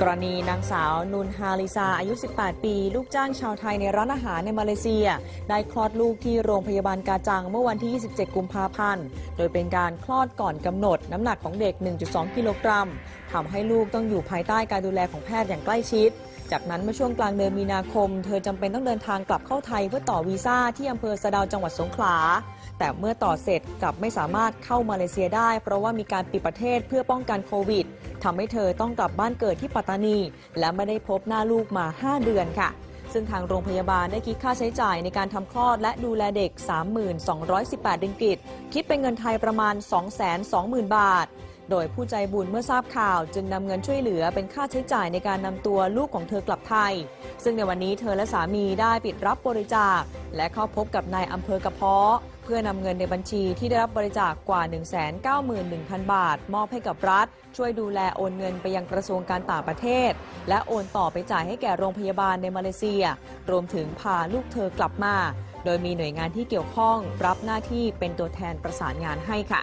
กรณีนางสาวนุนฮาลิซาอายุ 18 ปี ลูกจ้างชาวไทยในร้านอาหารในมาเลเซีย ได้คลอดลูกที่โรงพยาบาลกาจังเมื่อวันที่ 27 กุมภาพันธ์ โดยเป็นการคลอดก่อนกำหนดน้ำหนักของเด็ก 1.2 กิโลกรัมทำให้ลูกต้องอยู่ภายใต้การดูแลของแพทย์อย่างใกล้ชิด จากนั้นเมื่อช่วงกลางเดือนมีนาคม เธอจำเป็นต้องเดินทางกลับเข้าไทยเพื่อต่อวีซ่าที่อำเภอสะดาวจังหวัดสงขลาแต่เมื่อต่อเสร็จกลับไม่สามารถเข้ามาเลเซียได้ เพราะว่ามีการปิดประเทศเพื่อป้องกันโควิดทำให้เธอต้องกลับบ้านเกิดที่ปัตตานี และไม่ได้พบหน้าลูกมา 5 เดือนค่ะ ซึ่งทางโรงพยาบาลได้คิดค่าใช้จ่ายในการทำคลอดและดูแลเด็ก 3218ดิงกิต คิดเป็นเงินไทยประมาณ 220,000 บาท โดยผู้ใจบุญเมื่อทราบข่าวจึงนำเงินช่วยเหลือเป็นค่าใช้จ่ายในการนำตัวลูกของเธอกลับไทย ซึ่งในวันนี้เธอและสามีได้ปิดรับบริจาค และเข้าพบกับนายอำเภอกระเพาะ พื่อนำเงินในบัญชีที่ได้รับบริจาคกว่า 191,000 บาท มอบให้กับรัฐ ช่วยดูแลโอนเงินไปยังกระทรวงการต่างประเทศ และโอนต่อไปจ่ายให้แก่โรงพยาบาลในมาเลเซีย รวมถึงพาลูกเธอกลับมา โดยมีหน่วยงานที่เกี่ยวข้องรับหน้าที่เป็นตัวแทนประสานงานให้ค่ะ